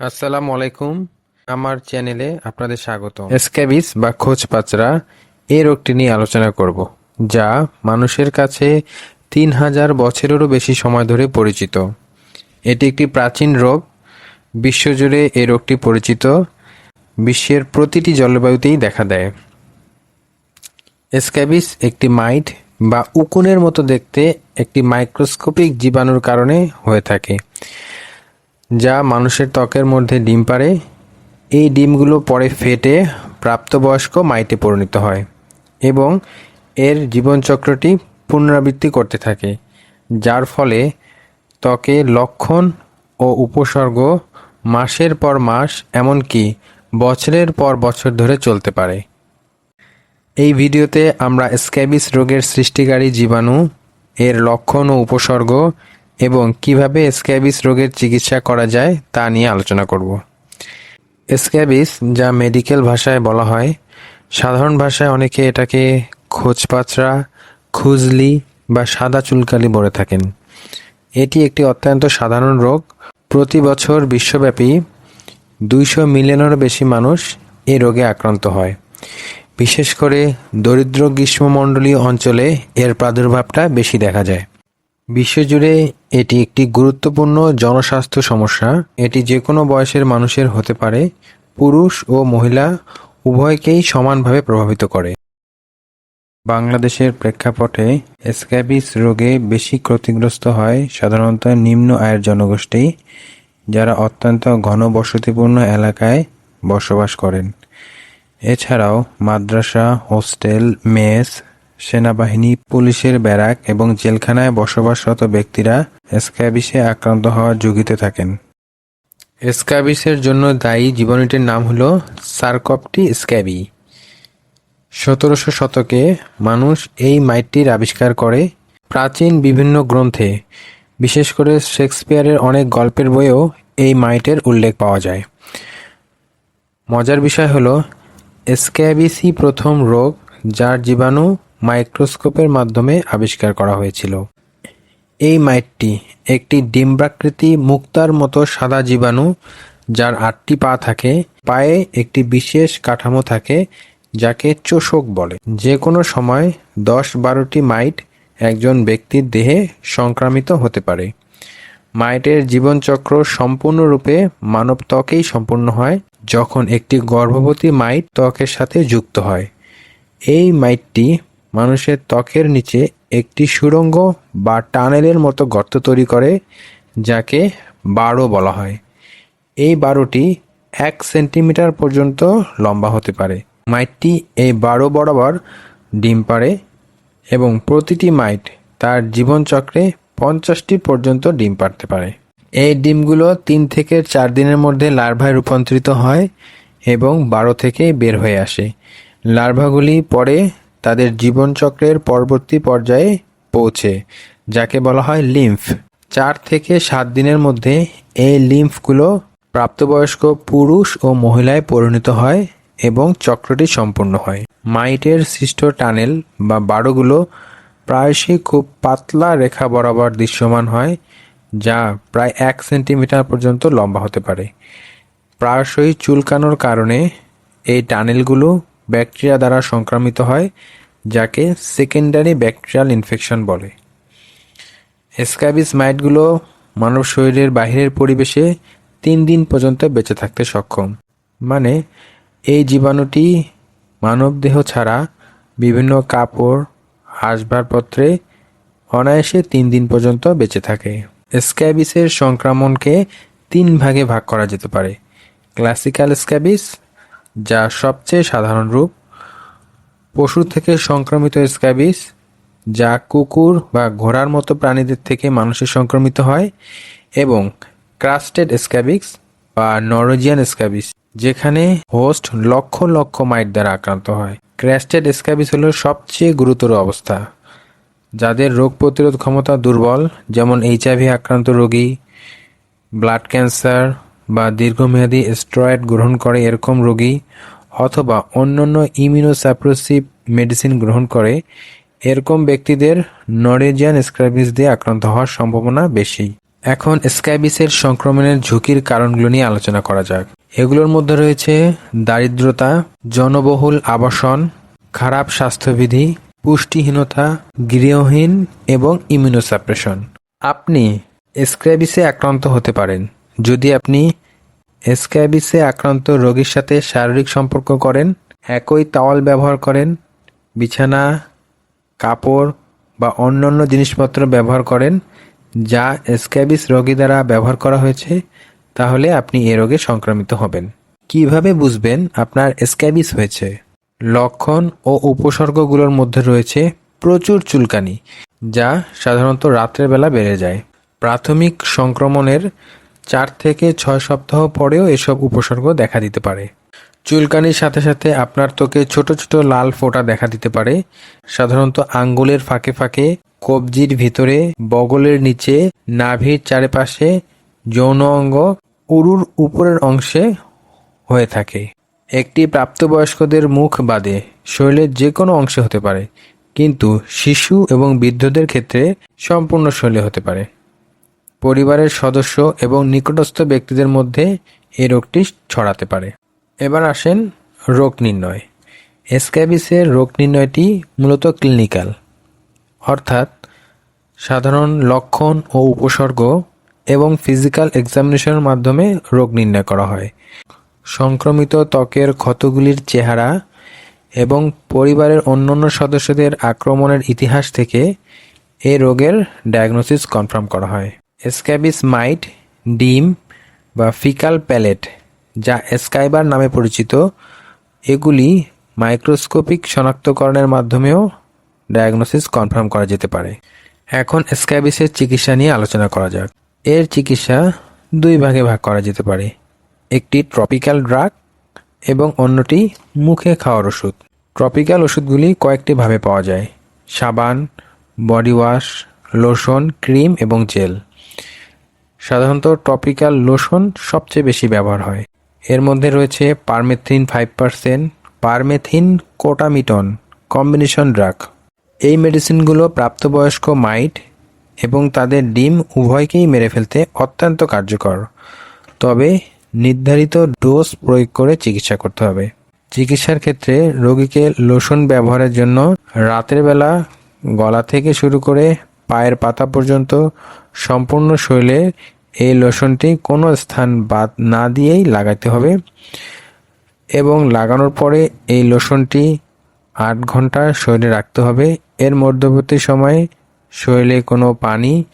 আসসালামু আলাইকুম আমার চ্যানেলে আপনাদের স্বাগত স্ক্যাবিস বা খোঁজ পাচরা এই রোগটি নিয়ে আলোচনা করব, যা মানুষের কাছে তিন হাজার বছরেরও বেশি সময় ধরে পরিচিত। এটি একটি প্রাচীন রোগ, বিশ্বজুড়ে এই রোগটি পরিচিত, বিশ্বের প্রতিটি জলবায়ুতেই দেখা দেয়। স্ক্যাবিস একটি মাইট বা উকুনের মতো দেখতে একটি মাইক্রোস্কোপিক জীবাণুর কারণে হয়ে থাকে। যা মানুষের ত্বকের মধ্যে ডিম পারে এই ডিমগুলো পরে ফেটে প্রাপ্তবয়স্ক মাইটে পরিণত হয় এবং এর জীবনচক্রটি পুনরাবৃত্তি করতে থাকে, যার ফলে ত্বকে লক্ষণ ও উপসর্গ মাসের পর মাস এমনকি বছরের পর বছর ধরে চলতে পারে। এই ভিডিওতে আমরা স্ক্যাবিস রোগের সৃষ্টিকারী জীবাণু, এর লক্ষণ ও উপসর্গ এবং কীভাবে স্ক্যাবিস রোগের চিকিৎসা করা যায় তা নিয়ে আলোচনা করব। স্ক্যাবিস, যা মেডিকেল ভাষায় বলা হয়, সাধারণ ভাষায় অনেকে এটাকে খোঁজপাচড়া খুজলি বা সাদা চুলকালি বলে থাকেন। এটি একটি অত্যন্ত সাধারণ রোগ। প্রতি বছর বিশ্বব্যাপী দুইশো মিলিয়নেরও বেশি মানুষ এই রোগে আক্রান্ত হয়। বিশেষ করে দরিদ্র গ্রীষ্মমণ্ডলীয় অঞ্চলে এর প্রাদুর্ভাবটা বেশি দেখা যায়। বিশ্বজুড়ে এটি একটি গুরুত্বপূর্ণ জনস্বাস্থ্য সমস্যা। এটি যে কোনো বয়সের মানুষের হতে পারে, পুরুষ ও মহিলা উভয়কেই সমানভাবে প্রভাবিত করে। বাংলাদেশের প্রেক্ষাপটে স্ক্যাবিস রোগে বেশি ক্ষতিগ্রস্ত হয় সাধারণত নিম্ন আয়ের জনগোষ্ঠী, যারা অত্যন্ত ঘনবসতিপূর্ণ এলাকায় বসবাস করেন। এছাড়াও মাদ্রাসা, হোস্টেল, মেস সেনাবাহিনী, পুলিশের ব্যারাক এবং জেলখানায় বসবাসরত ব্যক্তিরা স্ক্যাবিসে আক্রান্ত হওয়ার ঝুঁকিতে থাকেন। স্ক্যাবিসের জন্য দায়ী জীবাণুটির নাম হল সার্কপটি স্ক্যাবি। সতেরোশো শতকে মানুষ এই মাইটটির আবিষ্কার করে প্রাচীন বিভিন্ন গ্রন্থে, বিশেষ করে শেক্সপিয়ারের অনেক গল্পের বইয়েও এই মাইটের উল্লেখ পাওয়া যায়। মজার বিষয় হলো স্ক্যাবিসই প্রথম রোগ যার জীবাণু মাইক্রোস্কোপের মাধ্যমে আবিষ্কার করা হয়েছিল। এই মাইটটি একটি ডিম্বাকৃতি মুক্তার মতো সাদা জীবাণু, যার আটটি পা থাকে, পায়ে একটি বিশেষ কাঠামো থাকে, যাকে চোষক বলে। যে কোনো সময় দশ বারোটি মাইট একজন ব্যক্তির দেহে সংক্রামিত হতে পারে। মাইটের জীবনচক্র সম্পূর্ণরূপে মানব ত্বকেই সম্পূর্ণ হয়। যখন একটি গর্ভবতী মাইট ত্বকের সাথে যুক্ত হয়, এই মাইটটি মানুষের ত্বকের নিচে একটি সুড়ঙ্গ বা টানেলের মতো গর্ত তৈরি করে, যাকে বারো বলা হয়। এই বারোটি এক সেন্টিমিটার পর্যন্ত লম্বা হতে পারে। মাইটটি এই বারো বরাবর ডিম পাড়ে এবং প্রতিটি মাইট তার জীবনচক্রে পঞ্চাশটি পর্যন্ত ডিম পাড়তে পারে। এই ডিমগুলো তিন থেকে চার দিনের মধ্যে লার্ভায় রূপান্তরিত হয় এবং বারো থেকে বের হয়ে আসে। লার্ভাগুলি পরে তাদের জীবনচক্রের পরবর্তী পর্যায়ে পৌঁছে, যাকে বলা হয় লিম্ফ। চার থেকে সাত দিনের মধ্যে এই লিম্ফগুলো প্রাপ্তবয়স্ক পুরুষ ও মহিলায় পরিণত হয় এবং চক্রটি সম্পূর্ণ হয়। মাইটের সৃষ্ট টানেল বা বারোগুলো প্রায়শই খুব পাতলা রেখা বরাবর দৃশ্যমান হয়, যা প্রায় এক সেন্টিমিটার পর্যন্ত লম্বা হতে পারে। প্রায়শই চুলকানোর কারণে এই টানেলগুলো ব্যাকটেরিয়া দ্বারা সংক্রামিত হয়, যাকে সেকেন্ডারি ব্যাকটেরিয়াল ইনফেকশন বলে। স্ক্যাবিস মাইটগুলো মানব শরীরের বাহিরের পরিবেশে তিন দিন পর্যন্ত বেঁচে থাকতে সক্ষম। মানে এই জীবাণুটি মানবদেহ ছাড়া বিভিন্ন কাপড়, আসবাবপত্রে অনায়াসে তিন দিন পর্যন্ত বেঁচে থাকে। স্ক্যাবিসের সংক্রমণকে তিন ভাগে ভাগ করা যেতে পারে। ক্লাসিক্যাল স্ক্যাবিস যা সবচেয়ে সাধারণ রূপ। পশু থেকে সংক্রমিত স্ক্যাবিস, যা কুকুর বা ঘোড়ার মতো প্রাণীদের থেকে মানুষের সংক্রমিত হয়, এবং ক্রাস্টেড স্ক্যাবিক্স বা নরোজিয়ান স্ক্যাবিস, যেখানে হোস্ট লক্ষ লক্ষ মাইট দ্বারা আক্রান্ত হয়। ক্র্যাস্টেড স্ক্যাবিস হলো সবচেয়ে গুরুতর অবস্থা, যাদের রোগ প্রতিরোধ ক্ষমতা দুর্বল, যেমন এইচআইভি আক্রান্ত রোগী, ব্লাড ক্যান্সার বা দীর্ঘমেয়াদী স্টেরয়েড গ্রহণ করে এরকম রোগী অথবা অন্যান্য ইমিউনোসাপ্রেসিভ মেডিসিন গ্রহণ করে, এরকম ব্যক্তিদের নরেজিয়ান স্ক্র্যাবিস দিয়ে আক্রান্ত হওয়ার সম্ভাবনা বেশি। এখন স্ক্যাবিসের সংক্রমণের ঝুঁকির কারণগুলো নিয়ে আলোচনা করা যাক। এগুলোর মধ্যে রয়েছে দারিদ্রতা, জনবহুল আবাসন, খারাপ স্বাস্থ্যবিধি, পুষ্টিহীনতা, গৃহহীন এবং ইমিউনোসাপ্রেশন আপনি স্ক্র্যাবিসে আক্রান্ত হতে পারেন। যদি আপনি স্ক্যাবিসে আক্রান্ত রোগীর সাথে শারীরিক সম্পর্ক করেন, একই তাওয়াল ব্যবহার করেন, বিছানা, কাপড় বা অন্যান্য জিনিসপত্র ব্যবহার করেন, যা স্ক্যাবিস রোগী দ্বারা ব্যবহার করা হয়েছে, তাহলে আপনি এ রোগে সংক্রমিত হবেন। কীভাবে বুঝবেন আপনার স্ক্যাবিস হয়েছে? লক্ষণ ও উপসর্গগুলোর মধ্যে রয়েছে প্রচুর চুলকানি, যা সাধারণত রাত্রের বেলা বেড়ে যায়। প্রাথমিক সংক্রমণের চার থেকে ছয় সপ্তাহ পরেও এসব উপসর্গ দেখা দিতে পারে। চুলকানির সাথে সাথে আপনার ত্বকে ছোট ছোট লাল ফোঁটা দেখা দিতে পারে। সাধারণত আঙ্গুলের ফাঁকে ফাঁকে, কবজির ভিতরে, বগলের নিচে, নাভির চারিপাশে, যৌন অঙ্গ উরুর উপরের অংশে হয়ে থাকে। একটি প্রাপ্তবয়স্কদের মুখ বাদে শরীরের যে কোনো অংশে হতে পারে, কিন্তু শিশু এবং বৃদ্ধদের ক্ষেত্রে সম্পূর্ণ শরীরে হতে পারে। পরিবারের সদস্য এবং নিকটস্থ ব্যক্তিদের মধ্যে এই রোগটি ছড়াতে পারে। এবার আসেন রোগ নির্ণয়। স্ক্যাবিসের রোগ নির্ণয়টি মূলত ক্লিনিক্যাল। অর্থাৎ সাধারণ লক্ষণ ও উপসর্গ এবং ফিজিক্যাল এক্সামিনেশনের মাধ্যমে রোগ নির্ণয় করা হয়। সংক্রমিত ত্বকের ক্ষতগুলির চেহারা এবং পরিবারের অন্যান্য সদস্যদের আক্রমণের ইতিহাস থেকে এই রোগের ডায়াগনোসিস কনফার্ম করা হয়। স্ক্যাবিস মাইট ডিম বা ফিকাল প্যালেট যা স্কাইবার নামে পরিচিত, এগুলি মাইক্রোস্কোপিক শনাক্তকরণের মাধ্যমেও ডায়াগনোসিস কনফার্ম করা যেতে পারে। এখন স্ক্যাবিসের চিকিৎসা নিয়ে আলোচনা করা যাক। এর চিকিৎসা দুই ভাগে ভাগ করা যেতে পারে। একটি ট্রপিক্যাল ড্রাগ এবং অন্যটি মুখে খাওয়ার ওষুধ। ট্রপিক্যাল ওষুধগুলি কয়েকটি ভাবে পাওয়া যায়। সাবান বডি ওয়াশ লোশন ক্রিম এবং জেল সাধারণত টপিক্যাল লোশন সবচেয়ে বেশি ব্যবহার হয়। এর মধ্যে রয়েছে permethrin five percent, permethrin crotamiton, combination drug. এই মেডিসিনগুলো প্রাপ্তবয়স্ক মাইট এবং তাদের ডিম উভয়কেই মেরে ফেলতে অত্যন্ত কার্যকর। তবে নির্ধারিত ডোজ প্রয়োগ করে চিকিৎসা করতে হবে। চিকিৎসার ক্ষেত্রে রোগীকে লোশন ব্যবহারের জন্য রাতের বেলা গলা থেকে শুরু করে পায়ের পাতা পর্যন্ত সম্পূর্ণ শরীরে এই লোশনটি কোনো স্থান বাদ না দিয়েই লাগাতে হবে। এবং লাগানোর পরে এই লোশনটি আট ঘণ্টা শরীরে রাখতে হবে। এর মধ্যবর্তী সময়ে শরীরে কোনো পানি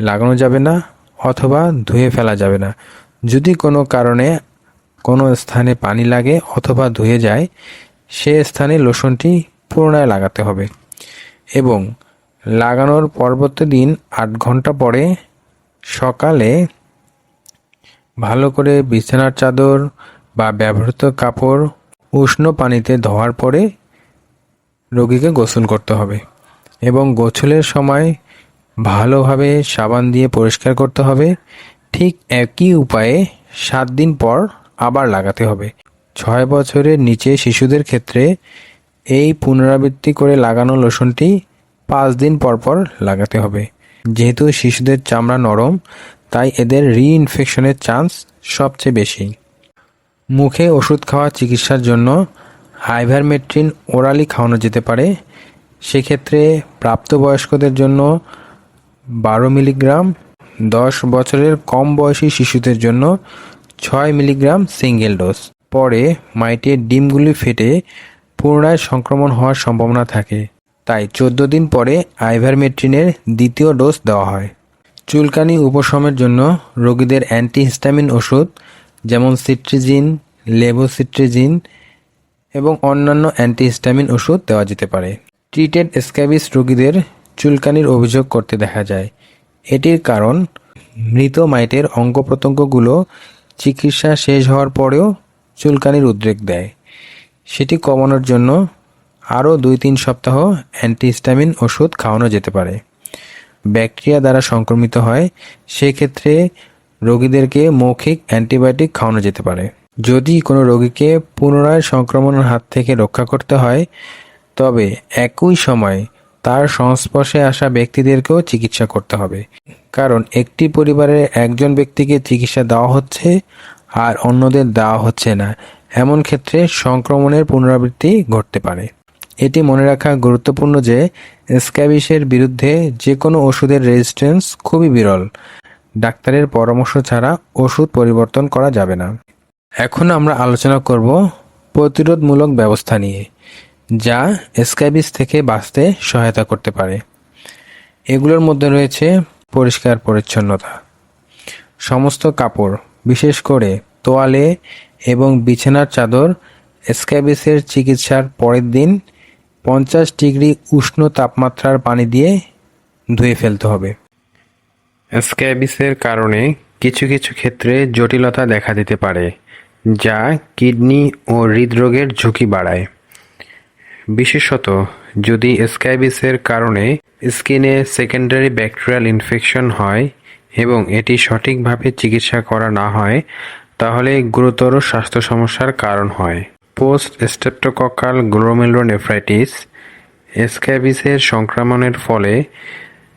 লাগানো যাবে না অথবা ধুয়ে ফেলা যাবে না। যদি কোনো কারণে কোনো স্থানে পানি লাগে অথবা ধুয়ে যায়, সে স্থানে লোশনটি পুনরায় লাগাতে হবে। এবং লাগানোর পরবর্তী দিন আট ঘণ্টা পরে সকালে ভালো করে বিছানার চাদর বা ব্যবহৃত কাপড় উষ্ণ পানিতে ধোয়ার পরে রোগীকে গোসল করতে হবে এবং গোসলের সময় ভালোভাবে সাবান দিয়ে পরিষ্কার করতে হবে। ঠিক একই উপায়ে সাত দিন পর আবার লাগাতে হবে। ছয় বছরের নিচে শিশুদের ক্ষেত্রে এই পুনরাবৃত্তি করে লাগানো লোশনটি পাঁচ দিন পর পর লাগাতে হবে। যেহেতু শিশুদের চামড়া নরম, তাই এদের রিইনফেকশনের চান্স সবচেয়ে বেশি। মুখে ওষুধ খাওয়া চিকিৎসার জন্য আইভারমেট্রিন ওরালি খাওয়ানো যেতে পারে। সেক্ষেত্রে প্রাপ্তবয়স্কদের জন্য বারো মিলিগ্রাম, দশ বছরের কম বয়সী শিশুদের জন্য ছয় মিলিগ্রাম সিঙ্গেল ডোজ পরে মাইটের ডিমগুলি ফেটে পুনরায় সংক্রমণ হওয়ার সম্ভাবনা থাকে। তাই চোদ্দ দিন পরে আইভারমেট্রিনের দ্বিতীয় ডোজ দেওয়া হয়। চুলকানি উপশমের জন্য রোগীদের অ্যান্টিহিস্টামিন ওষুধ, যেমন সিট্রিজিন, লেবোসিট্রিজিন এবং অন্যান্য অ্যান্টিহিস্টামিন ওষুধ দেওয়া যেতে পারে। ট্রিটেড স্ক্যাবিস রোগীদের চুলকানির অভিযোগ করতে দেখা যায়। এটির কারণ, মৃত মাইটের অঙ্গ প্রত্যঙ্গগুলো চিকিৎসা শেষ হওয়ার পরেও চুলকানির উদ্রেক দেয়। সেটি কমানোর জন্য আরও দুই তিন সপ্তাহ অ্যান্টিহিস্টামিন ওষুধ খাওয়ানো যেতে পারে। ব্যাকটেরিয়া দ্বারা সংক্রমিত হয়, সেক্ষেত্রে রোগীদেরকে মৌখিক অ্যান্টিবায়োটিক খাওয়ানো যেতে পারে। যদি কোনো রোগীকে পুনরায় সংক্রমণের হাত থেকে রক্ষা করতে হয়, তবে একই সময় তার সংস্পর্শে আসা ব্যক্তিদেরকেও চিকিৎসা করতে হবে। কারণ একটি পরিবারের একজন ব্যক্তিকে চিকিৎসা দেওয়া হচ্ছে আর অন্যদের দেওয়া হচ্ছে না। এমন ক্ষেত্রে সংক্রমণের পুনরাবৃত্তি ঘটতে পারে। এটি মনে রাখা গুরুত্বপূর্ণ যে স্ক্যাবিসের বিরুদ্ধে যে কোনো ওষুধের রেজিস্ট্যান্স খুবই বিরল। ডাক্তারের পরামর্শ ছাড়া ওষুধ পরিবর্তন করা যাবে না। এখন আমরা আলোচনা করব প্রতিরোধমূলক ব্যবস্থা নিয়ে, যা স্ক্যাবিস থেকে বাঁচতে সহায়তা করতে পারে। এগুলোর মধ্যে রয়েছে পরিষ্কার পরিচ্ছন্নতা, সমস্ত কাপড়, বিশেষ করে তোয়ালে এবং বিছানার চাদর স্ক্যাবিসের চিকিৎসার পরের দিন পঞ্চাশ ডিগ্রি উষ্ণ তাপমাত্রার পানি দিয়ে ধুয়ে ফেলতে হবে। স্ক্যাবিসের কারণে কিছু কিছু ক্ষেত্রে জটিলতা দেখা দিতে পারে, যা কিডনি ও হৃদরোগের ঝুঁকি বাড়ায়। বিশেষত যদি স্ক্যাবিসের কারণে স্কিনে সেকেন্ডারি ব্যাকটেরিয়াল ইনফেকশন হয় এবং এটি সঠিকভাবে চিকিৎসা করা না হয়, তাহলে গুরুতর স্বাস্থ্য সমস্যার কারণ হয়। পোস্ট স্টেপ্টোকক্কাল গ্লোমেরুলোনেফ্রাইটিস স্ক্যাবিসের সংক্রমণের ফলে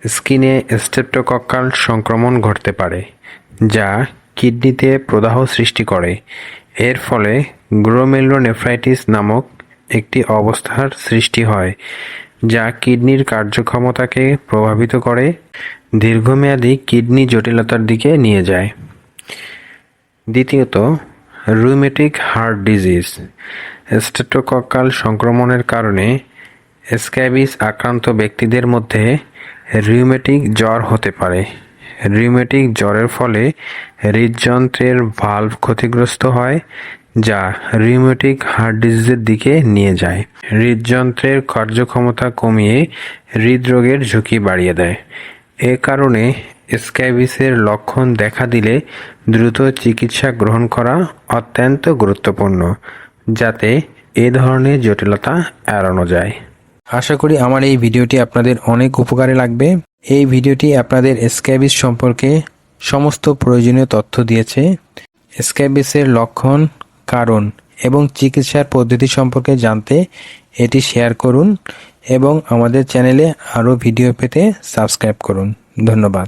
স্কিনে স্টেপ্টোকক্কাল সংক্রমণ ঘটতে পারে, যা কিডনিতে প্রদাহ সৃষ্টি করে। এর ফলে গ্লোমেরুলোনেফ্রাইটিস নামক একটি অবস্থার সৃষ্টি হয়, যা কিডনির কার্যক্ষমতাকে প্রভাবিত করে, দীর্ঘমেয়াদী কিডনি জটিলতার দিকে নিয়ে যায়। দ্বিতীয়ত রুমেটিক হার্ট ডিজিজ স্টেটোকক্কাল সংক্রমণের কারণে স্ক্যাবিস আক্রান্ত ব্যক্তিদের মধ্যে রিউমেটিক জ্বর হতে পারে। রিউমেটিক জ্বরের ফলে হৃদযন্ত্রের ভালভ ক্ষতিগ্রস্ত হয়, যা রিউমেটিক হার্ট ডিজিজের দিকে নিয়ে যায়। হৃদযন্ত্রের কার্যক্ষমতা কমিয়ে হৃদরোগের ঝুঁকি বাড়িয়ে দেয়। এ কারণে স্ক্যাবিসের লক্ষণ দেখা দিলে দ্রুত চিকিৎসা গ্রহণ করা অত্যন্ত গুরুত্বপূর্ণ, যাতে এ ধরনের জটিলতা এড়ানো যায়। আশা করি আমার এই ভিডিওটি আপনাদের অনেক উপকারে লাগবে। এই ভিডিওটি আপনাদের স্ক্যাবিস সম্পর্কে সমস্ত প্রয়োজনীয় তথ্য দিয়েছে। স্ক্যাবিসের লক্ষণ, কারণ এবং চিকিৎসার পদ্ধতি সম্পর্কে জানতে এটি শেয়ার করুন এবং আমাদের চ্যানেলে আরও ভিডিও পেতে সাবস্ক্রাইব করুন। ধন্যবাদ।